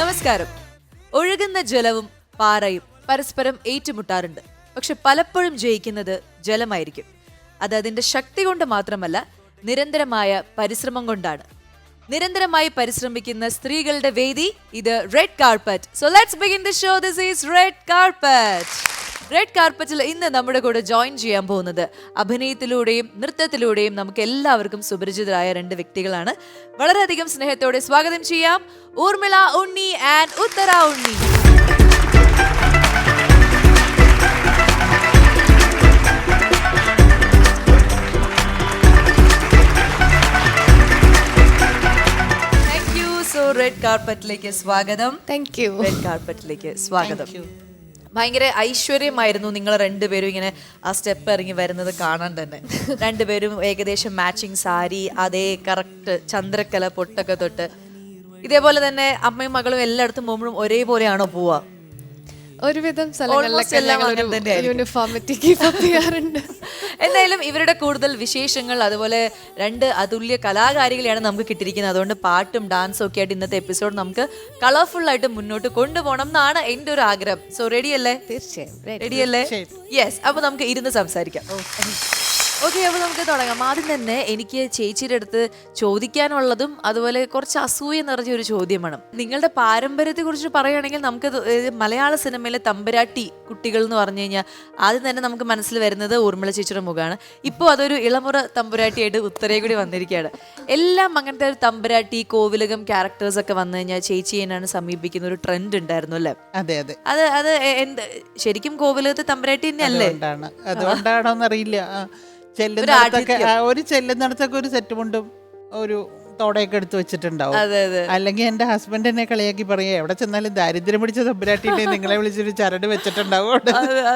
നമസ്കാരം. ഒഴുകുന്ന ജലവും പാറയും പരസ്പരം ഏറ്റുമുട്ടാറുണ്ട്. പക്ഷെ പലപ്പോഴും ജയിക്കുന്നത് ജലമായിരിക്കും. അത് അതിന്റെ ശക്തി കൊണ്ട് മാത്രമല്ല നിരന്തരമായ പരിശ്രമം കൊണ്ടാണ്. നിരന്തരമായി പരിശ്രമിക്കുന്ന സ്ത്രീകളുടെ വേദി ഇത് red carpet so let's begin the show this is red carpet red കാർപ്പറ്റിൽ ഇന്ന് നമ്മുടെ കൂടെ ജോയിൻ ചെയ്യാൻ പോകുന്നത് അഭിനയത്തിലൂടെയും നൃത്തത്തിലൂടെയും നമുക്ക് എല്ലാവർക്കും സുപരിചിതരായ രണ്ട് വ്യക്തികളാണ്. വളരെയധികം സ്നേഹത്തോടെ സ്വാഗതം ചെയ്യാം. Urmila Unni and Uttara Unni. Red കാർപ്പറ്റിലേക്ക് സ്വാഗതം. താങ്ക് യു റെഡ് കാർപ്പറ്റിലേക്ക് സ്വാഗതം. ഭയങ്കര ഐശ്വര്യമായിരുന്നു നിങ്ങൾ രണ്ടുപേരും ഇങ്ങനെ ആ സ്റ്റെപ്പ് ഇറങ്ങി വരുന്നത് കാണാൻ തന്നെ. രണ്ടുപേരും ഏകദേശം മാച്ചിങ് സാരി അതേ കറക്റ്റ് ചന്ദ്രക്കല പൊട്ടൊക്കെ തൊട്ട്. ഇതേപോലെ തന്നെ അമ്മയും മകളും എല്ലായിടത്തും പോകുമ്പോഴും ഒരേപോലെയാണോ പോവാ ഒരുവിധം Almost എല്ലാം അങ്ങനെ തന്നെയായിരിക്കും. യൂണിഫോമിറ്റി കീപ്പ് ചെയ്യാറുണ്ട് എന്തായാലും ഇവരുടെ കൂടുതൽ വിശേഷങ്ങൾ അതുപോലെ രണ്ട് അതുല്യ കലാകാരികളെയാണ് നമുക്ക് കിട്ടിയിരിക്കുന്നത്. അതുകൊണ്ട് പാട്ടും ഡാൻസും ഒക്കെ ആയിട്ട് ഇന്നത്തെ എപ്പിസോഡ് നമുക്ക് കളർഫുൾ ആയിട്ട് മുന്നോട്ട് കൊണ്ടുപോകണം എന്നാണ് എന്റെ ഒരു ആഗ്രഹം. സോ റെഡി അല്ലേ? തീർച്ചയായും. റെഡി അല്ലേ? യെസ് അപ്പൊ നമുക്ക് ഇരുന്ന് സംസാരിക്കാം. ഓക്കെ അപ്പോൾ നമുക്ക് തുടങ്ങാം. ആദ്യം തന്നെ എനിക്ക് ചേച്ചിയുടെ അടുത്ത് ചോദിക്കാനുള്ളതും അതുപോലെ കുറച്ച് അസൂയ നിറഞ്ഞ ഒരു ചോദ്യമാണ് നിങ്ങളുടെ പാരമ്പര്യത്തെ കുറിച്ച് പറയുകയാണെങ്കിൽ നമുക്ക് മലയാള സിനിമയിലെ തമ്പരാട്ടി കുട്ടികൾ എന്ന് പറഞ്ഞു കഴിഞ്ഞാൽ ആദ്യം തന്നെ നമുക്ക് മനസ്സിൽ വരുന്നത് ഊർമിള ചേച്ചിയുടെ മുഖമാണ്. ഇപ്പോൾ അതൊരു ഇളമുറ തമ്പുരാട്ടിയായിട്ട് ഉത്തരേ കൂടി വന്നിരിക്കുകയാണ്. എല്ലാം അങ്ങനത്തെ ഒരു തമ്പുരാട്ടി കോവിലകം ക്യാരക്ടേഴ്സ് ഒക്കെ വന്നു കഴിഞ്ഞാൽ ചേച്ചിയെന്നാണ് സമീപിക്കുന്ന ഒരു ട്രെൻഡ് ഉണ്ടായിരുന്നു അല്ലേ? അതെ അതെ. അത് അത് എന്ത് ശരിക്കും കോവിലകത്തെ തമ്പുരാട്ടി തന്നെയല്ലേ? അതുകൊണ്ടാണ് ആ, ചെല്ലുന്നിടത്തൊക്കെ ഒരു ചെല്ലുന്നിടത്തൊക്കെ ഒരു സെറ്റ് കൊണ്ടും ഒരു തോടയൊക്കെ എടുത്ത് വെച്ചിട്ടുണ്ടാവും. അല്ലെങ്കിൽ എന്റെ ഹസ്ബൻഡ് എന്നെ കളിയാക്കി പറയാ എവിടെ ചെന്നാലും ദാരിദ്ര്യം പിടിച്ച തമ്പുരാട്ടിന്റെ നിങ്ങളെ വിളിച്ചൊരു ചരട് വെച്ചിട്ടുണ്ടാവും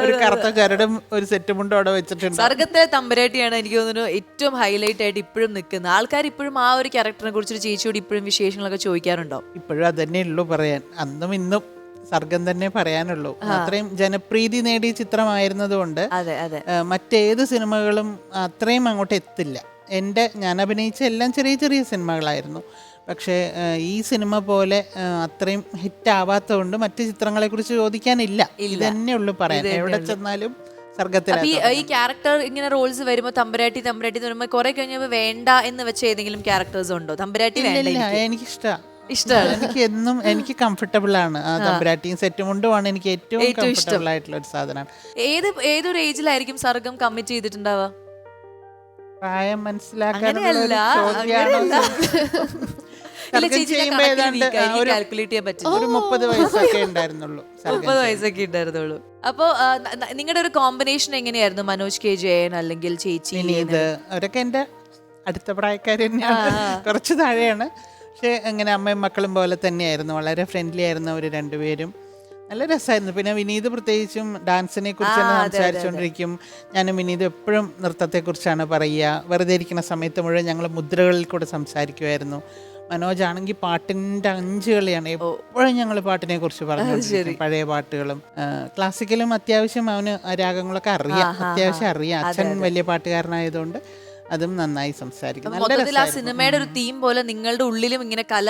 ഒരു കറുത്ത ചരടും ഒരു സെറ്റ് മുണ്ടും അവിടെ വെച്ചിട്ടുണ്ട് സർഗത്തിലെ തമ്പുരാട്ടിയാണ് എനിക്ക് തോന്നുന്നു ഏറ്റവും ഹൈലൈറ്റ് ആയിട്ട് ഇപ്പോഴും നിൽക്കുന്നത്. ആൾക്കാർ ഇപ്പോഴും ആ ഒരു ക്യാരക്ടറിനെ കുറിച്ച് ചേച്ചിയോട് ഇപ്പോഴും വിശേഷങ്ങളൊക്കെ ചോദിക്കാറുണ്ടോ? ഇപ്പോഴും അതന്നെ ഉള്ളൂ പറയാൻ. അന്നും ഇന്നും സർഗം തന്നെ പറയാനുള്ളൂ. അത്രയും ജനപ്രീതി നേടിയ ചിത്രമായിരുന്നതുകൊണ്ട് മറ്റേത് സിനിമകളും അത്രയും അങ്ങോട്ട് എത്തില്ല. എന്റെ ഞാൻ അഭിനയിച്ച എല്ലാം ചെറിയ ചെറിയ സിനിമകളായിരുന്നു. പക്ഷേ ഈ സിനിമ പോലെ അത്രയും ഹിറ്റ് ആവാത്തതുകൊണ്ട് മറ്റ് ചിത്രങ്ങളെ കുറിച്ച് ചോദിക്കാനില്ല ഇത് ഉള്ളൂ പറയാൻ. എവിടെ ചെന്നാലും ഈ ക്യാരക്ടർ ഇങ്ങനെ റോൾസ് വരുമ്പോ തമ്പുരാട്ടി തമ്പുരാട്ടി എന്ന് പറയുമ്പോൾ കുറെ കഴിഞ്ഞപ്പോ വേണ്ട എന്ന് വെച്ച ഏതെങ്കിലും ക്യാരക്ടേഴ്സ് ഉണ്ടോ? തമ്പുരാട്ടി വേണ്ട. എനിക്കിഷ്ടമാണ് ഇഷ്ടാണ്. എനിക്ക് എന്നും എനിക്ക് കംഫർട്ടബിൾ ആണ്. തമ്പുരാട്ടിയും സെറ്റും മുണ്ടുമാണ് എനിക്ക് ഏറ്റവും. കംഫർട്ടബിൾ ആയിട്ടുള്ള ഒരു സാധനമാണ് ഏത് ഏതൊരു ഏജിലായിരിക്കും സർഗം കമ്മിറ്റ് ചെയ്തിട്ടുണ്ടാവുക? പ്രായം മനസ്സിലാക്കാനുള്ള മുപ്പത് വയസ്സൊക്കെ ഉണ്ടായിരുന്നുള്ളൂ അപ്പോ നിങ്ങളുടെ ഒരു കോമ്പിനേഷൻ എങ്ങനെയായിരുന്നു? മനോജ് കെ. ജയൻ അല്ലെങ്കിൽ ചേച്ചി അവരൊക്കെ എന്റെ അടുത്ത പ്രായക്കാർ തന്നെയാണ്. കുറച്ച് താഴെയാണ്. പക്ഷേ അങ്ങനെ അമ്മയും മക്കളും പോലെ തന്നെയായിരുന്നു. വളരെ ഫ്രണ്ട്ലി ആയിരുന്നു അവർ രണ്ടുപേരും. നല്ല രസമായിരുന്നു പിന്നെ വിനീത് പ്രത്യേകിച്ചും ഡാൻസിനെ കുറിച്ച് തന്നെ സംസാരിച്ചുകൊണ്ടിരിക്കും ഞാനും വിനീത് എപ്പോഴും നൃത്തത്തെക്കുറിച്ചാണ് പറയുക. വെറുതെ ഇരിക്കുന്ന സമയത്ത് മുഴുവൻ ഞങ്ങൾ മുദ്രകളിൽ കൂടെ സംസാരിക്കുമായിരുന്നു മനോജ് ആണെങ്കിൽ പാട്ടിന്റെ അഞ്ച് കളിയാണ്. എപ്പോഴും ഞങ്ങൾ പാട്ടിനെ കുറിച്ച് പറഞ്ഞു പഴയ പാട്ടുകളും. ക്ലാസിക്കലും അത്യാവശ്യം അവന് രാഗങ്ങളൊക്കെ അറിയാം. അത്യാവശ്യം അറിയാം. അച്ഛൻ വലിയ പാട്ടുകാരനായതുകൊണ്ട് അതും നന്നായി സംസാരിക്കും. മൊത്തത്തിൽ ആ രസമായിരുന്നു. സിനിമയുടെ ഒരു തീം പോലെ നിങ്ങളുടെ ഉള്ളിലും ഇങ്ങനെ കല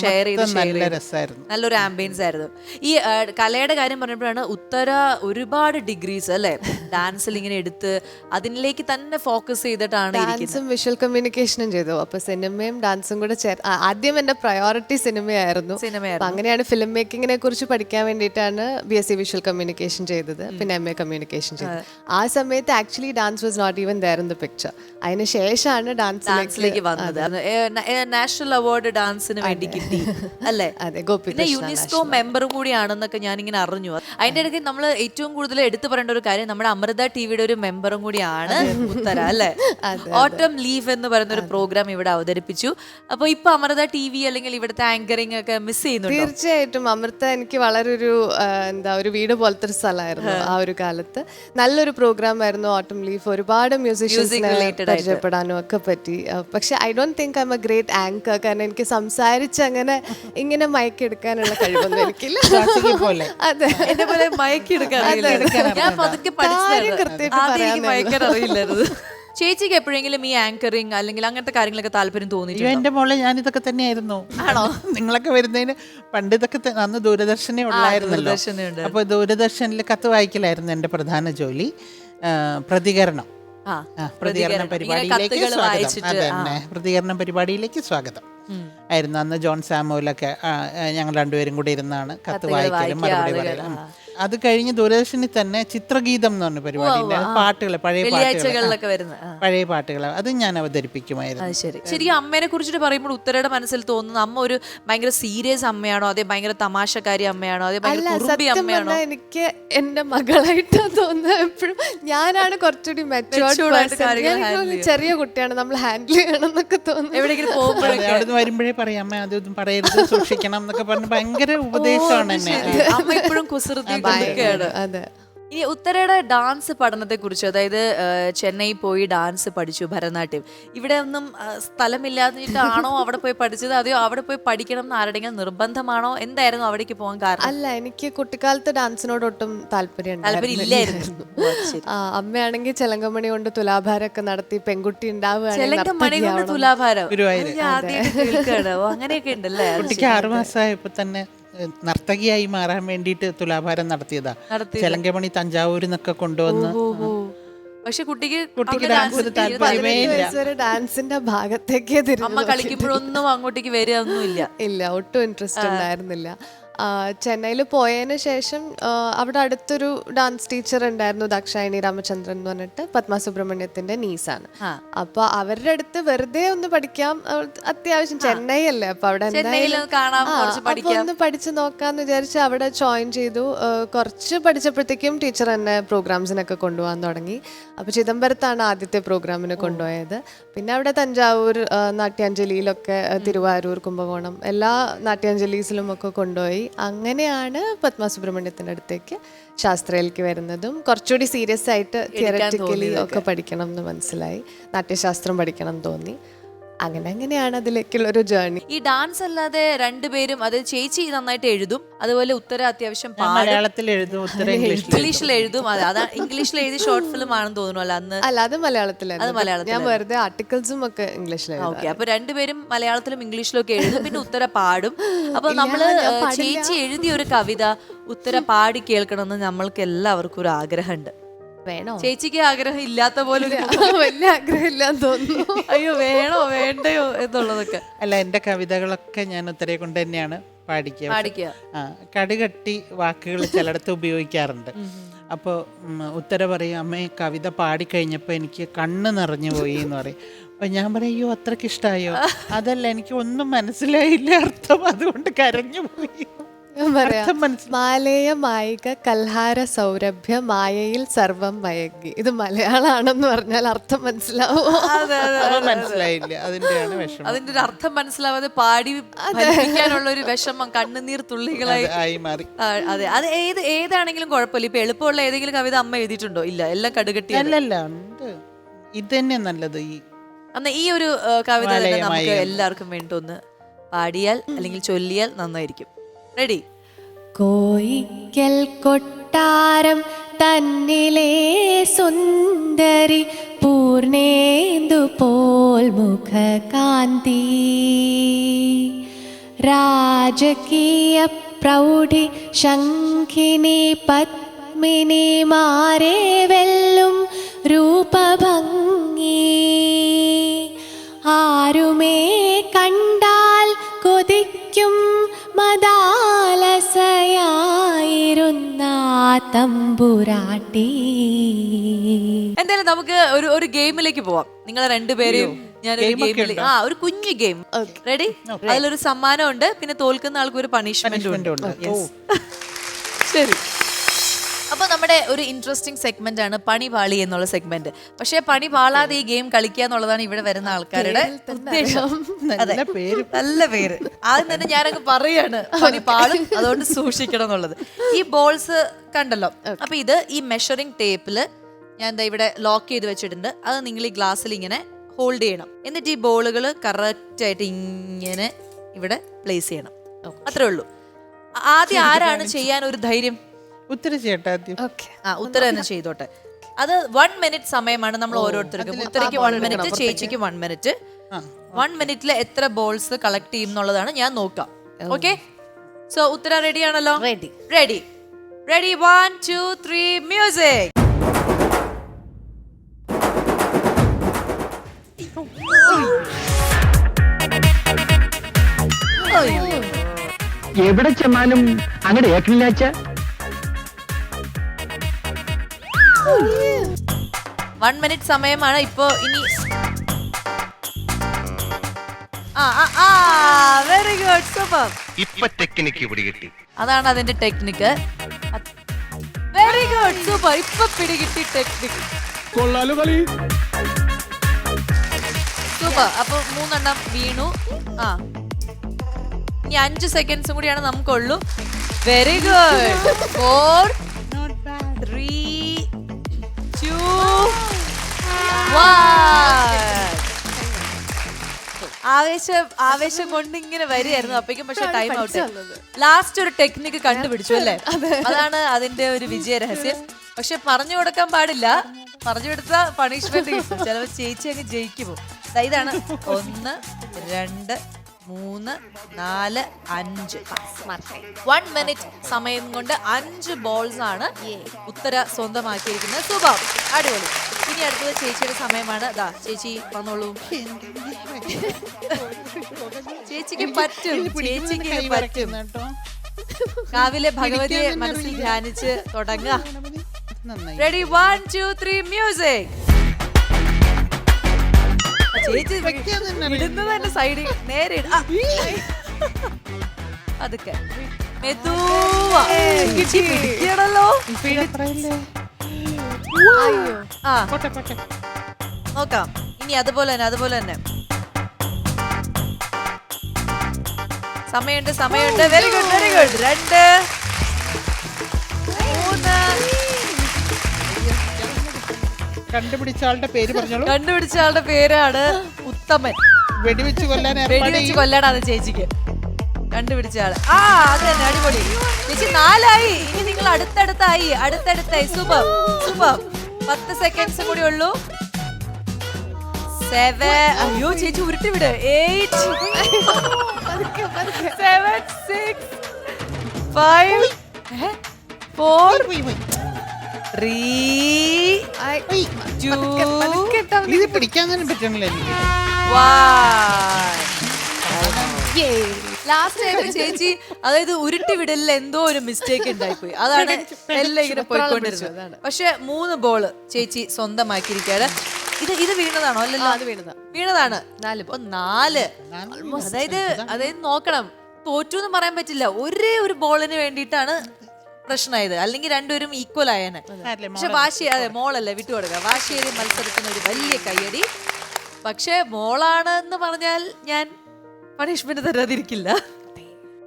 ഷെയർ ചെയ്ത് നല്ല രസമായിരുന്നു. നല്ലൊരു ആംബിയൻസ് ആയിരുന്നു. ഈ കലയുടെ കാര്യം പറഞ്ഞപ്പോഴാണ് ഉത്തര ഒരുപാട് ഡിഗ്രീസ് അല്ലെ? ഡാൻസിൽ ഇങ്ങനെ എടുത്ത് അതിലേക്ക് തന്നെ ഫോക്കസ് ചെയ്തിട്ടാണ് ഇരിക്കുന്നത്. ഡാൻസും വിഷ്വൽ കമ്മ്യൂണിക്കേഷനും ചെയ്തു. അപ്പൊ സിനിമയും ഡാൻസും കൂടെ ചേർ ആദ്യം എന്റെ പ്രയോറിറ്റി സിനിമയായിരുന്നു. സിനിമയായിരുന്നു. അങ്ങനെയാണ് ഫിലിം മേക്കിങ്ങിനെ കുറിച്ച് പഠിക്കാൻ വേണ്ടിയിട്ടാണ് B S C visual communication ചെയ്തത്. പിന്നെ എം എ കമ്മ്യൂണിക്കേഷൻ ചെയ്തത് ആ. സമയത്ത് actually dance was not even there in the picture അതിന് ശേഷമാണ് ഡാൻസിലേക്ക് വന്നത്. നാഷണൽ അവാർഡ് ഡാൻസിന് വേണ്ടി കിട്ടി അല്ലേ? അതെ പിന്നെ യുനെസ്കോ മെമ്പർ കൂടിയാണെന്നൊക്കെ ഞാൻ ഇങ്ങനെ അറിഞ്ഞു. അതിന്റെ ഇടയ്ക്ക് നമ്മൾ ഏറ്റവും കൂടുതൽ എടുത്തു പറയേണ്ട ഒരു കാര്യം നമ്മുടെ അമൃത ടിവിയുടെ ഒരു മെമ്പറും കൂടിയാണ് ഉത്തര അല്ലെ? ഓട്ടം ലീവ് എന്ന് പറയുന്ന ഒരു പ്രോഗ്രാം ഇവിടെ അവതരിപ്പിച്ചു. അപ്പൊ ഇപ്പൊ അമൃത ടി വി അല്ലെങ്കിൽ ഇവിടുത്തെ ആങ്കറിംഗ് ഒക്കെ മിസ് ചെയ്യുന്നു തീർച്ചയായിട്ടും. അമൃത എനിക്ക് വളരെ ഒരു എന്താ ഒരു വീട് പോലത്തെ ഒരു സ്ഥലമായിരുന്നു ആ ഒരു കാലത്ത്. നല്ലൊരു പ്രോഗ്രാം ആയിരുന്നു ഓട്ടം ലീഫ് ഒരുപാട് മ്യൂസിഷ്യൻസിനെ ആയിട്ട്. പരിചയപ്പെടാനും ഒക്കെ പറ്റി. പക്ഷെ I don't think I'm a great anchor കാരണം എനിക്ക് സംസാരിച്ച് അങ്ങനെ ഇങ്ങനെ മയക്കെടുക്കാനുള്ള കഴിവൊന്നും എനിക്കില്ല. അതെ. എന്നെ പോലെ മയക്കി എടുക്കാൻ അറിയില്ല. ഞാൻ പതുക്കെ കാര്യം പഠിച്ചതാണ് കൃത്യമായിട്ട് ആദ്യം എനിക്ക് പറയാനേ മയക്കാൻ അറിയില്ലായിരുന്നു. ചേച്ചിക്ക് എപ്പോഴെങ്കിലും ഈ ആങ്കറിങ് അല്ലെങ്കിൽ അങ്ങനത്തെ കാര്യങ്ങളൊക്കെ താല്പര്യം അയ്യോ എന്റെ മോളെ ഞാൻ ഇതൊക്കെ തന്നെയായിരുന്നു. ആണോ? നിങ്ങളൊക്കെ വരുന്നതിന് പണ്ട് ഇതൊക്കെ അന്ന് ദൂരദർശനെ ഉള്ളായിരുന്നല്ലോ. ദൂരദർശനേ ഉണ്ട്. അപ്പൊ ദൂരദർശനിൽ കത്ത് വായിക്കലായിരുന്നു എന്റെ പ്രധാന ജോലി. പ്രതികരണം. പ്രതികരണ. പരിപാടിയിലേക്ക് സ്വാഗതം. അതന്നെ പ്രതികരണ പരിപാടിയിലേക്ക് സ്വാഗതം. ആയിരുന്നു അന്ന് ജോൺ സാമുവലൊക്കെ ഞങ്ങൾ രണ്ടുപേരും കൂടി ഇരുന്നാണ് കത്ത് വായിക്കാനും വായിക്കലും മറുപടി പറയലും. അത് കഴിഞ്ഞ് ദൂരദർശനിൽ തന്നെ ചിത്രഗീതം എന്ന് പറഞ്ഞ പരിപാടി പാട്ടുകൾ പഴയ പാട്ടുകളൊക്കെ വെള്ളിയാഴ്ചകളിലൊക്കെ വരുന്ന പഴയ പാട്ടുകൾ അത് ഞാൻ അവതരിപ്പിക്കുമായിരുന്നു. അത് ശരി. ശരിക്കും അമ്മേനെ കുറിച്ചിട്ട് പറയുമ്പോൾ ഉത്തരയുടെ മനസ്സിൽ തോന്നുന്നു അമ്മ ഒരു ഭയങ്കര സീരിയസ് അമ്മയാണോ? അതേ ഭയങ്കര തമാശക്കാരി അമ്മയാണോ? അതേ ഭയങ്കര അമ്മയാണോ? എനിക്ക് എന്റെ മകളായിട്ടാ തോന്നുന്നത് എപ്പോഴും. ഞാനാണ് കുറച്ചുകൂടി ചെറിയ കുട്ടിയാണ്. നമ്മൾ ഹാൻഡിൽ ചെയ്യണം എന്നൊക്കെ തോന്നുന്നു. എവിടെയെങ്കിലും പോകുമ്പോഴേ വരുമ്പോഴേ പറയാം അമ്മ അതൊന്നും പറയരുത് സൂക്ഷിക്കണം എന്നൊക്കെ പറഞ്ഞ് ഭയങ്കര ഉപദേശമാണ് എന്നെ. അമ്മ ഇപ്പോഴും കുസൃതി കൊടുക്കുകയാണ് അതെ. ഇനി ഉത്തരയുടെ ഡാൻസ് പഠനത്തെ കുറിച്ച് അതായത് ചെന്നൈ പോയി ഡാൻസ് പഠിച്ചു ഭരതനാട്യം. ഇവിടെ ഒന്നും സ്ഥലമില്ലാതെ സ്ഥലമില്ലാതിട്ടാണോ അവിടെ പോയി പഠിച്ചത്? അതെയോ അവിടെ പോയി പഠിക്കണം എന്ന് ആരുടെങ്കിലും നിർബന്ധമാണോ? എന്തായിരുന്നു അവിടേക്ക് പോകാൻ കാരണം? അല്ല എനിക്ക് കുട്ടിക്കാലത്ത് ഡാൻസിനോട് ഒട്ടും താല്പര്യം ഇല്ലായിരുന്നു അമ്മയാണെങ്കിൽ ചെലങ്കമണി കൊണ്ട് തുലാഭാരമൊക്കെ നടത്തി പെൺകുട്ടി ഉണ്ടാവുക മണി കൊണ്ട് തുലാഭാരം. അങ്ങനെയൊക്കെ ഉണ്ടല്ലേ? കുട്ടിക്ക് ആറു മാസമായപ്പോ തന്നെ നർത്തകിയായി മാറാൻ വേണ്ടിയിട്ട് തുലാഭാരം നടത്തിയതാ. നടത്തിയതാ. ചെലങ്കമണി തഞ്ചാവൂരിൽ നിന്നൊക്കെ കൊണ്ടുവന്ന്. പക്ഷെ കുട്ടിക്ക് ഡാൻസിന്റെ ഭാഗത്തേക്കേ അമ്മ കളിക്കുമ്പോഴൊന്നും അങ്ങോട്ടേക്ക് വരിക ഒന്നും ഇല്ല ഇല്ല ഒട്ടും ഇൻട്രസ്റ്റ് ഉണ്ടായിരുന്നില്ല. ചെന്നൈയിൽ പോയതിന് ശേഷം അവിടെ അടുത്തൊരു ഡാൻസ് ടീച്ചർ ഉണ്ടായിരുന്നു ദക്ഷായണി രാമചന്ദ്രൻ എന്ന് പറഞ്ഞിട്ട് പത്മ സുബ്രഹ്മണ്യത്തിന്റെ നീസാണ്. അപ്പൊ അവരുടെ അടുത്ത് വെറുതെ ഒന്ന് പഠിക്കാം അത്യാവശ്യം ചെന്നൈ അല്ലേ അപ്പൊ അവിടെ ഒന്ന് പഠിച്ചു നോക്കാന്ന് വിചാരിച്ച് അവിടെ ജോയിൻ ചെയ്തു. കുറച്ച് പഠിച്ചപ്പോഴത്തേക്കും ടീച്ചർ എന്നെ പ്രോഗ്രാംസിനൊക്കെ കൊണ്ടുപോകാൻ തുടങ്ങി. അപ്പൊ ചിദംബരത്താണ് ആദ്യത്തെ പ്രോഗ്രാമിന് കൊണ്ടുപോയത്. പിന്നെ അവിടെ തഞ്ചാവൂർ നാട്യാഞ്ജലിയിലൊക്കെ തിരുവാരൂർ കുംഭകോണം എല്ലാ നാട്യാഞ്ജലീസിലും ഒക്കെ കൊണ്ടുപോയി. അങ്ങനെയാണ് പത്മ സുബ്രഹ്മണ്യത്തിന്റെ അടുത്തേക്ക് ശാസ്ത്രയിലേക്ക് വരുന്നതും കുറച്ചുകൂടി സീരിയസ് ആയിട്ട് തിയററ്റിക്കലി ഒക്കെ പഠിക്കണം എന്ന് മനസ്സിലായി. നാട്യശാസ്ത്രം പഠിക്കണം എന്ന് തോന്നി. അങ്ങനെ അങ്ങനെയാണ് അതിലേക്കുള്ള ഒരു ജേർണി ഈ ഡാൻസ് അല്ലാതെ രണ്ടുപേരും അത് ചേച്ചി നന്നായിട്ട് എഴുതും. അതുപോലെ ഉത്തര അത്യാവശ്യം പാടും. മലയാളത്തിൽ എഴുതും ഉത്തരം ഇംഗ്ലീഷിൽ ഇംഗ്ലീഷിൽ എഴുതും. അതെ അതാ ഇംഗ്ലീഷിൽ എഴുതി ഷോർട്ട് ഫിലിം ആണെന്ന് തോന്നുന്നു. അല്ല അന്ന് അല്ല അത് മലയാളത്തിലായിരുന്നു. അത് മലയാളത്തിലായിരുന്നു. ഞാൻ വെറുതെ ആർട്ടിക്കിൾസും ഒക്കെ ഇംഗ്ലീഷിലായിരുന്നു ഓക്കെ അപ്പൊ രണ്ടുപേരും മലയാളത്തിലും ഇംഗ്ലീഷിലും ഒക്കെ എഴുതും. പിന്നെ ഉത്തര പാടും. അപ്പൊ ഇല്ല, നമ്മൾ ഞാൻ ഏഹ്, പാടില്ല. ചേച്ചി എഴുതിയ ഒരു കവിത ഉത്തര പാടി കേൾക്കണമെന്ന് നമ്മൾക്ക് എല്ലാവർക്കും ഒരു ആഗ്രഹമുണ്ട്. വേണോ? ചേച്ചിക്ക് ആഗ്രഹം ഇല്ലാത്ത പോലെ ഒരു വലിയ ആഗ്രഹമില്ലാന്ന് തോന്നുന്നു. അയ്യോ വേണോ വേണ്ടയോ എന്നുള്ളതൊക്കെ. അല്ല എന്റെ കവിതകളൊക്കെ ഞാൻ ഉത്തരയെ കൊണ്ട് തന്നെയാണ് പാടിക്കുക. പാടിക്കുക. ആ കടുകട്ടി വാക്കുകൾ ചിലയിടത്ത് ഉപയോഗിക്കാറുണ്ട്. അപ്പോൾ ഉത്തര പറയും അമ്മേ കവിത പാടിക്കഴിഞ്ഞപ്പോൾ എനിക്ക് കണ്ണ് നിറഞ്ഞു പോയി എന്ന് പറയും. അപ്പം ഞാൻ പറയും അയ്യോ അത്രയ്ക്ക് ഇഷ്ടമായോ അതല്ല എനിക്ക് ഒന്നും മനസ്സിലായില്ല അർത്ഥം അതുകൊണ്ട് കരഞ്ഞു പോയി. മാലേയ മായിക കൽഹാര സൗരഭ്യ മായയിൽ സർവം മയങ്ങി ഇത് മലയാളാണെന്ന് പറഞ്ഞാൽ അർത്ഥം മനസ്സിലാവോ? മനസ്സിലായില്ല. അതിന്റെയാണ് വിഷമം. അതിന്റെ ഒരു അർത്ഥം മനസ്സിലാവാതെ പാടി ഫലിപ്പിക്കാനുള്ള ഒരു വിഷമം കണ്ണുനീർ തുള്ളികളായി. ആയി മാറി. അതെ. അത് ഏത് ഏതാണെങ്കിലും കുഴപ്പമില്ല. ഇപ്പൊ എളുപ്പമുള്ള ഏതെങ്കിലും കവിത അമ്മ എഴുതിയിട്ടുണ്ടോ? ഇല്ല എല്ലാം കടുകട്ടി അല്ലല്ല ഇത് തന്നെ നല്ലത് ഈ അന്ന് ഈ ഒരു കവിത തന്നെ നമുക്ക് എല്ലാവർക്കും വേണ്ടി ഒന്ന് പാടിയാൽ അല്ലെങ്കിൽ ചൊല്ലിയാൽ നന്നായിരിക്കും. റെഡി കോയിക്കൽ കൊട്ടാരം തന്നിലേ സുന്ദരി പൂർണേന്ദു പോൽ മുഖകാന്തി. രാജകീയ പ്രൗഢി ശംഖിനി പത്മിനി മാരേ തമ്പുരാട്ടി. എന്തായാലും നമുക്ക് ഒരു ഒരു ഗെയിമിലേക്ക് പോവാം. നിങ്ങളെ രണ്ടുപേരെയും ഞാൻ ഒരു ഗെയിമിൽ ആ ഒരു കുഞ്ഞു ഗെയിം. റെഡി അതിലൊരു സമ്മാനം ഉണ്ട് പിന്നെ തോൽക്കുന്ന ആൾക്ക് ഒരു പണിഷ്മെന്റ് ഉണ്ട്. ശരി. അപ്പൊ നമ്മുടെ ഒരു ഇൻട്രസ്റ്റിംഗ് സെഗ്മെന്റ് ആണ് പണി പാളി എന്നുള്ള സെഗ്മെന്റ് പക്ഷേ പണി പാളാതെ ഈ ഗെയിം കളിക്കുക എന്നുള്ളതാണ് ഇവിടെ വരുന്ന ആൾക്കാരുടെ ഉദ്ദേശം. അതെ. നല്ല പേര്. ആദ്യം തന്നെ ഞാനങ്ങ് പറയാണ് പണി പാളും അതുകൊണ്ട് സൂക്ഷിക്കണം എന്നുള്ളത്. ഈ ബോൾസ് കണ്ടല്ലോ. അപ്പൊ ഇത് ഈ മെഷറിംഗ് ടേപ്പിൽ ഞാൻ എന്താ ഇവിടെ ലോക്ക് ചെയ്ത് വെച്ചിട്ടുണ്ട്. അത് നിങ്ങൾ ഈ ഗ്ലാസ്സിൽ ഇങ്ങനെ ഹോൾഡ് ചെയ്യണം. എന്നിട്ട് ഈ ബോളുകൾ കറക്റ്റ് ആയിട്ട് ഇങ്ങനെ ഇവിടെ പ്ലേസ് ചെയ്യണം. അത്രേ ഉള്ളൂ. ആദ്യം ആരാണ് ചെയ്യാൻ ഒരു ധൈര്യം? ഉത്തര ആദ്യം. ആ ഉത്തരം എന്ന് ചെയ്തോട്ടെ. അത് വൺ മിനിറ്റ് സമയമാണ് നമ്മൾ ഓരോരുത്തർക്കും. ഉത്തരയ്ക്ക് വൺ മിനിറ്റ് ചേച്ചിക്ക് വൺ മിനിറ്റ് വൺ മിനിറ്റിൽ എത്ര ബോൾസ് കളക്ട് ചെയ്യും എന്നുള്ളതാണ് ഞാൻ നോക്കാം. ഓക്കെ? സോ ഉത്തര റെഡി ആണല്ലോ? Ready ready ready one two three music എവിടെ ചെന്നാലും അങ്ങനെ ഏക്കണില്ല വൺ മിനിറ്റ് സമയമാണ്. ഇപ്പോ ഇനി ആ ആ വെരി ഗുഡ് സൂപ്പർ ഇപ്പൊ ടെക്നിക്ക് പിടികിട്ടി അതാണ് അതിന്റെ ടെക്നിക്ക് വെരി ഗുഡ് സൂപ്പർ ഇപ്പൊ പിടികിട്ടി ടെക്നിക് സൂപ്പർ അപ്പൊ മൂന്നെണ്ണം വീണു. ആ. ഇനി അഞ്ച് സെക്കൻഡ്സും കൂടിയാണ് നമുക്കുള്ളൂ. Very good four three two ആവേശം ആവേശം കൊണ്ട് ഇങ്ങനെ വരികയായിരുന്നു അപ്പേക്കും പക്ഷെ ടൈം ഔട്ട് ലാസ്റ്റ് ഒരു ടെക്നിക്ക് കണ്ടുപിടിച്ചു അല്ലേ? അതാണ് അതിന്റെ ഒരു വിജയ രഹസ്യം പക്ഷെ പറഞ്ഞു കൊടുക്കാൻ പാടില്ല. പറഞ്ഞു കൊടുത്ത പണിഷ്മെന്റ് കിട്ടും ചിലപ്പോ ചേച്ചി അങ്ങ് ജയിക്കുമോ? ഇതാണ്. ഒന്ന് രണ്ട് മൂന്ന് നാല് അഞ്ച്. വൺ മിനിറ്റ് സമയം കൊണ്ട് അഞ്ച് ബോൾസ് ആണ് ഉത്തര സ്വന്തമാക്കിയിരിക്കുന്നത്. സുഭാം അടിപൊളി. ഇനി അടുത്തത് ചേച്ചിയുടെ സമയമാണ്. അതാ ചേച്ചി വന്നോളൂ. ചേച്ചിക്ക് പറ്റും. ചേച്ചിക്ക് പറ്റും. കാവിലെ ഭഗവതിയെ മനസ്സിൽ ധ്യാനിച്ച് തുടങ്ങാം. Ready one two three music ചേച്ചി ഇടുന്നത് തന്നെ സൈഡിൽ നേരെ. അതൊക്കെ. മെതുവാ. പിടിക്കണല്ലോ. ആ. നോക്കാം. ഇനി അതുപോലെ തന്നെ അതുപോലെ തന്നെ. സമയമുണ്ട് സമയമുണ്ട്. വെരി ഗുഡ് വെരി ഗുഡ് രണ്ട് മൂന്ന്. കണ്ടുപിടിച്ച ആളുടെ പേര് പറഞ്ഞോളൂ. കണ്ടുപിടിച്ച ആളുടെ പേരാണ് ഉത്തമൻ. വെടിവെച്ച് കൊല്ലാൻ വെടിവെച്ച് കൊല്ലാനാണ് ചേച്ചിക്ക്. കണ്ടുപിടിച്ച ആൾ. ആ അത് തന്നെ അടിപൊളി. ചേച്ചി നാലായി. ഇനി നിങ്ങൾ അടുത്തടുത്തായി അടുത്തടുത്തായി. സൂപ്പർ സൂപ്പർ പത്ത് സെക്കൻഡ്സ് കൂടി ഉള്ളൂ. സെവൻ അയ്യോ ചേച്ചി ഉരുട്ടി വിട്. Eight seven six five four. Three ഇത് പിടിക്കാൻ തന്നെ പറ്റണില്ല എനിക്ക്. ലാസ്റ്റ് ആയിട്ട് ചേച്ചി അതായത് ഉരുട്ടി വിടലിൽ എന്തോ ഒരു മിസ്റ്റേക്ക് ഉണ്ടായിപ്പോയി. അതാണ് എല്ലാം ഇങ്ങനെ പോയിക്കൊണ്ടിരുന്നത്. പക്ഷെ മൂന്ന് ബോൾ ചേച്ചി സ്വന്തമാക്കിയിരിക്കാണ് ഇത് ഇത് വീണതാണോ? അല്ലല്ലോ. അത് വീണതാ. വീണതാണ്. നാല് നാല്. അതായത് അതായത് നോക്കണം. തോറ്റു എന്ന് പറയാൻ പറ്റില്ല. ഒരേ ഒരു ബോളിന് വേണ്ടിയിട്ടാണ് പ്രശ്നമായത്. അല്ലെങ്കിൽ രണ്ടുപേരും ഈക്വൽ ആയേനെ. പക്ഷെ വാശി അതെ മോളല്ലേ വിട്ടുകൊടുക്കുക വാശിയേരി മത്സരത്തിന് ഒരു വലിയ കയ്യടി. പക്ഷെ മോളാണ് എന്ന് പറഞ്ഞാൽ ഞാൻ പണിഷ്മെന്റ് തരാതിരിക്കില്ല.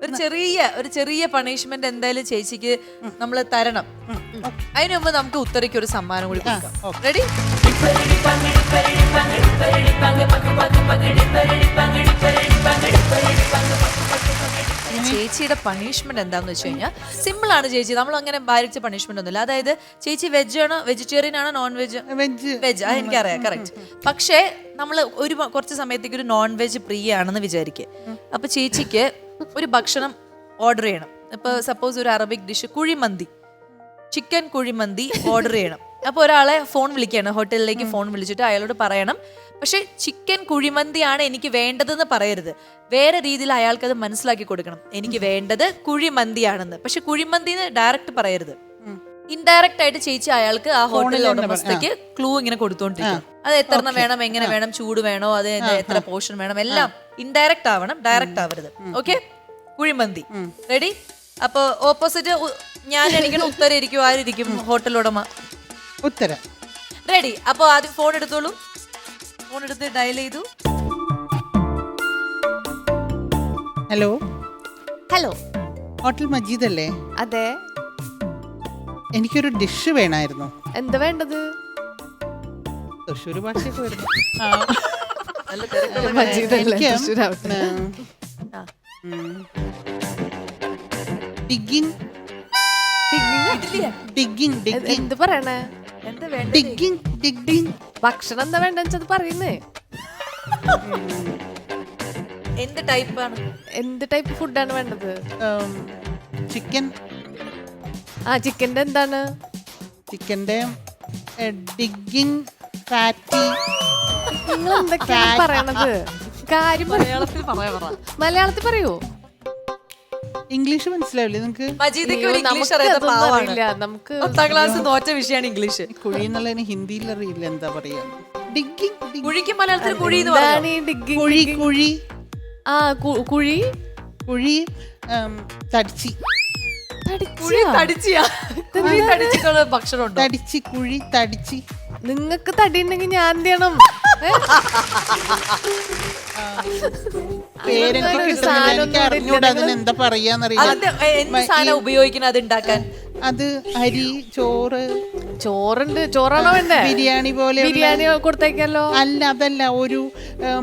ഒരു ചെറിയ ഒരു ചെറിയ പണിഷ്മെന്റ് എന്തായാലും ചേച്ചിക്ക് നമ്മൾ തരണം. അതിനു മുമ്പ് നമുക്ക് ഉത്തരയ്ക്ക് ഒരു സമ്മാനം കൂടി കൊടുക്കാം. റെഡി ചേച്ചിയുടെ പണിഷ്മെന്റ് എന്താന്ന് വെച്ച് കഴിഞ്ഞാൽ സിമ്പിൾ ആണ് ചേച്ചി. നമ്മൾ അങ്ങനെ ഭാരിച്ച പണിഷ്മെന്റ് ഒന്നുമില്ല. അതായത് ചേച്ചി വെജ് ആണോ വെജിറ്റേറിയൻ ആണോ നോൺ വെജ് വെജ് വെജ് അത് എനിക്കറിയാം കറക്റ്റ് പക്ഷേ നമ്മൾ ഒരു കുറച്ച് സമയത്തേക്ക് ഒരു നോൺ വെജ് പ്രിയ ആണെന്ന് വിചാരിക്കുക അപ്പൊ ചേച്ചിക്ക് ഒരു ഭക്ഷണം ഓർഡർ ചെയ്യണം. ഇപ്പൊ സപ്പോസ് ഒരു Arabic dish kuzhimanthi. Chicken kuzhimanthi order ചെയ്യണം. അപ്പോൾ ഒരാളെ ഫോൺ വിളിക്കുകയാണ്. ഹോട്ടലിലേക്ക് ഫോൺ വിളിച്ചിട്ട് അയാളോട് പറയണം. പക്ഷേ ചിക്കൻ കുഴിമന്തിയാണ് എനിക്ക് വേണ്ടതെന്ന് പറയരുത്. വേറെ രീതിയിൽ അയാൾക്ക് അത് മനസ്സിലാക്കി കൊടുക്കണം. എനിക്ക് വേണ്ടത് കുഴിമന്തിയാണെന്ന്. പക്ഷെ കുഴിമന്തി എന്ന് ഡയറക്റ്റ് പറയരുത് ഇൻഡയറക്റ്റ് ആയിട്ട് ചേച്ചി അയാൾക്ക് ആ ഹോട്ടൽ ഉടമസ്ഥയ്ക്ക് ക്ലൂ ഇങ്ങനെ കൊടുത്തോണ്ടിരിക്കും. അത് എത്ര വേണം എങ്ങനെ വേണം ചൂട് വേണോ അത് എത്ര പോർഷൻ വേണം എല്ലാം ഇൻഡയറക്റ്റ് ആവണം ഡയറക്റ്റ് ആവരുത്. ഓക്കെ കുഴിമന്തി. റെഡി അപ്പൊ ഓപ്പോസിറ്റ് ഞാൻ എനിക്ക് ഉത്തരം ഇരിക്കും ആരിക്കും ഹോട്ടൽ ഉടമ ഉത്തര. റെഡി അപ്പൊ ആദ്യം ഫോൺ എടുത്തോളൂ. ഫോൺ എടുത്ത് ഡയൽ ചെയ്തു. ഹലോ ഹലോ ഹോട്ടൽ മജീദ് അല്ലേ? അതെ. എനിക്കൊരു ഡിഷ് വേണമായിരുന്നു എന്താ വേണ്ടത്? തൃശ്ശൂർ ഭാഷയൊക്കെ വരുന്നു. നല്ല തിരക്കുള്ള മജീദല്ലേ എനിക്ക്. ആ. ഡിഗിങ് ഇഡ്ഡലിയാ? ഡിഗിങ് ഡിഗിങ് എന്ത് പറയണേ? വേണ്ടത് ഡിഗ്ഗിങ് ഡിഗ്ഗിങ്. ഭക്ഷണം എന്താ വേണ്ടെന്ന് വെച്ചത് പറയുന്നേ. എന്ത് ടൈപ്പാണ്? എന്ത് ടൈപ്പ് ഫുഡാണ് വേണ്ടത്? ചിക്കൻ. ആ ചിക്കന്റെ എന്താണ്? ചിക്കന്റെ ഡിഗ്ഗിങ് ഫാറ്റി. നിങ്ങൾ എന്തൊക്കെയാണ് പറയണത്? കാര്യം പറ- മലയാളത്തിൽ പറയാ പറ. മലയാളത്തിൽ പറയൂ. ഇംഗ്ലീഷ് മനസ്സിലാവില്ലേ നിങ്ങക്ക്? മജീദിക്ക് ഒരു ഇംഗ്ലീഷ് അറിയാത്ത പാവാണ്. അറിയില്ല. നമുക്ക് പത്താം ക്ലാസ് തോറ്റ വിഷയമാണ് ഇംഗ്ലീഷ്. കുഴി എന്നുള്ളതിന് ഹിന്ദിയിൽ അറിയില്ല എന്താ പറയാ? ഡിഗ്ഗിങ് കുഴിക്ക് മലയാളത്തിൽ കുഴി എന്ന് എന്താണ് ഈ digging? കുഴി കുഴി. ആ കു- കുഴി? കുഴി ഉം, തടിച്ചി. കുഴി തടിച്ചിയാ? കുഴി തടിച്ചിട്ടുള്ള ഭക്ഷണം ഉണ്ടോ തടിച്ചി കുഴി തടിച്ചി. നിങ്ങക്ക് തടി ഉണ്ടെങ്കിൽ ഞാൻ എന്ത് ചെയ്യണം? ഏ? പേരെനിക്ക് കിട്ടുന്നില്ല. എനിക്ക് അറിഞ്ഞൂടാ. അതിന് എന്താ പറയാന്നറിയില്ല. അതിന്റെ എന്ത് സാധനം ഉപയോഗിക്കുന്നത് അത് ഉണ്ടാക്കാൻ അത് അരി ചോറ്. ചോറുണ്ട് ചോറാണോ വേണ്ടേ? ബിരിയാണി പോലെ ബിരിയാണി കൊടുത്തേക്കല്ലോ. അല്ല അതല്ല ഒരു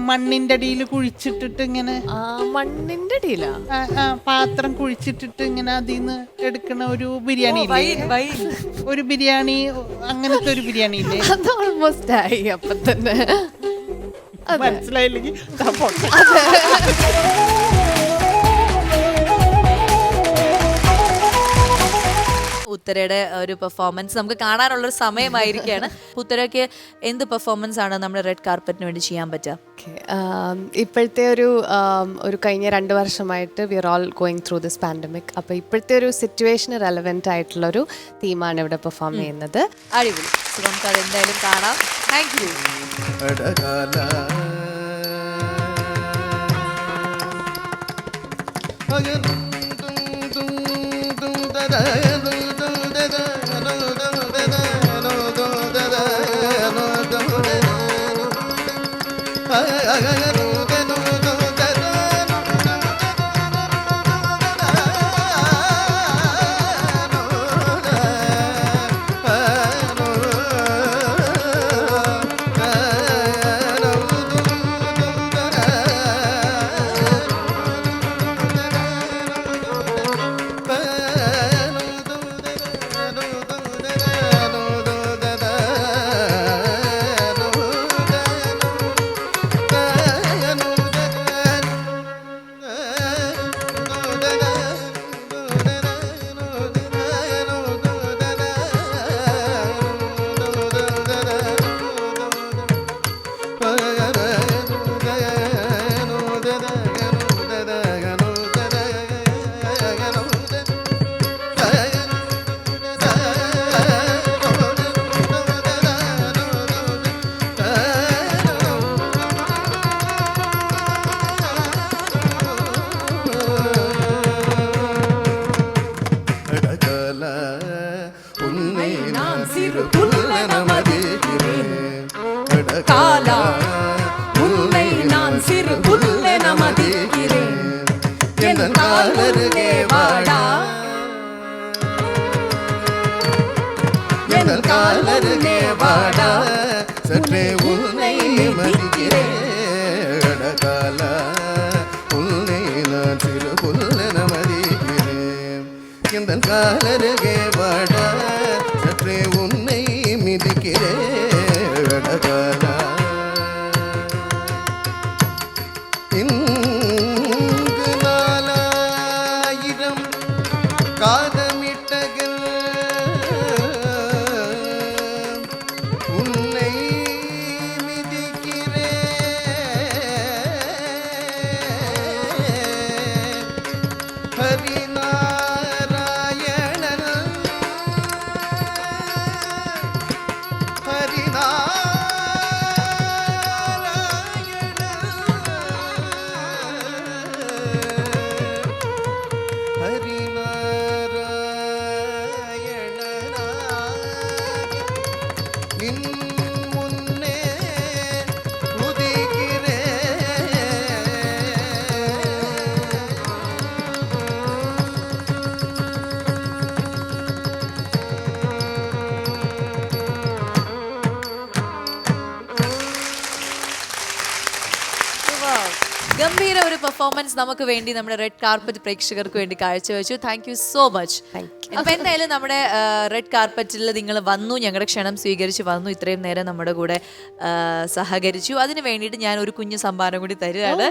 മണ്ണിന്റെ അടിയിൽ കുഴിച്ചിട്ടിട്ട് ഇങ്ങനെ ആ മണ്ണിന്റെ അടിയിലാ? ആ, ആ, പാത്രം കുഴിച്ചിട്ടിട്ട് ഇങ്ങനെ അതിൽ നിന്ന് എടുക്കണ ഒരു ബിരിയാണി ഇല്ലേ? Wine wine. ഒരു ബിരിയാണി അങ്ങനത്തെ ഒരു ബിരിയാണി ഇല്ലേ? അത് ഓൾമോസ്റ്റ് ആയി അപ്പൊ തന്നെ മനസ്സിലായില്ലെങ്കിൽ പുത്തരയുടെ ഒരു പെർഫോമൻസ് നമുക്ക് കാണാനുള്ള ഒരു സമയമായിരിക്കുകയാണ് ഉത്തരയ്ക്ക് എന്ത് പെർഫോമൻസ് ആണ് നമ്മുടെ റെഡ് കാർപ്പറ്റിന് വേണ്ടി ചെയ്യാൻ പറ്റുക? Um, ഇപ്പോഴത്തെ ഒരു um, ഒരു കഴിഞ്ഞ രണ്ട് വർഷമായിട്ട് we are all going through this pandemic അപ്പോൾ ഇപ്പോഴത്തെ ഒരു സിറ്റുവേഷന് റെലവെന്റ് ആയിട്ടുള്ള ഒരു തീമാണ് ഇവിടെ പെർഫോം ചെയ്യുന്നത്. അടിപൊളി. നമുക്ക് അത് എന്തായാലും കാണാം. താങ്ക് യു അകല என் காலருகே வாடா. சற்றே உன்னை மதிக்கிறேன் கடகால உன்னை நான் சிறு புல்ல மதிக்கிறேன் இந்த காலருகே வாடா. പെർഫോമൻസ് നമുക്ക് വേണ്ടി നമ്മുടെ റെഡ് കാർപ്പറ്റ് പ്രേക്ഷകർക്ക് വേണ്ടി കാഴ്ചവെച്ചു. താങ്ക് യു സോ മച്ച് അപ്പൊ എന്തായാലും നമ്മുടെ റെഡ് കാർപ്പറ്റിൽ നിങ്ങൾ വന്നു ഞങ്ങളുടെ ക്ഷണം സ്വീകരിച്ച് വന്നു. ഇത്രയും നേരം നമ്മുടെ കൂടെ സഹകരിച്ചു. അതിന് വേണ്ടിയിട്ട് ഞാൻ ഒരു കുഞ്ഞു സമ്മാനം കൂടി തരുകയാണ്.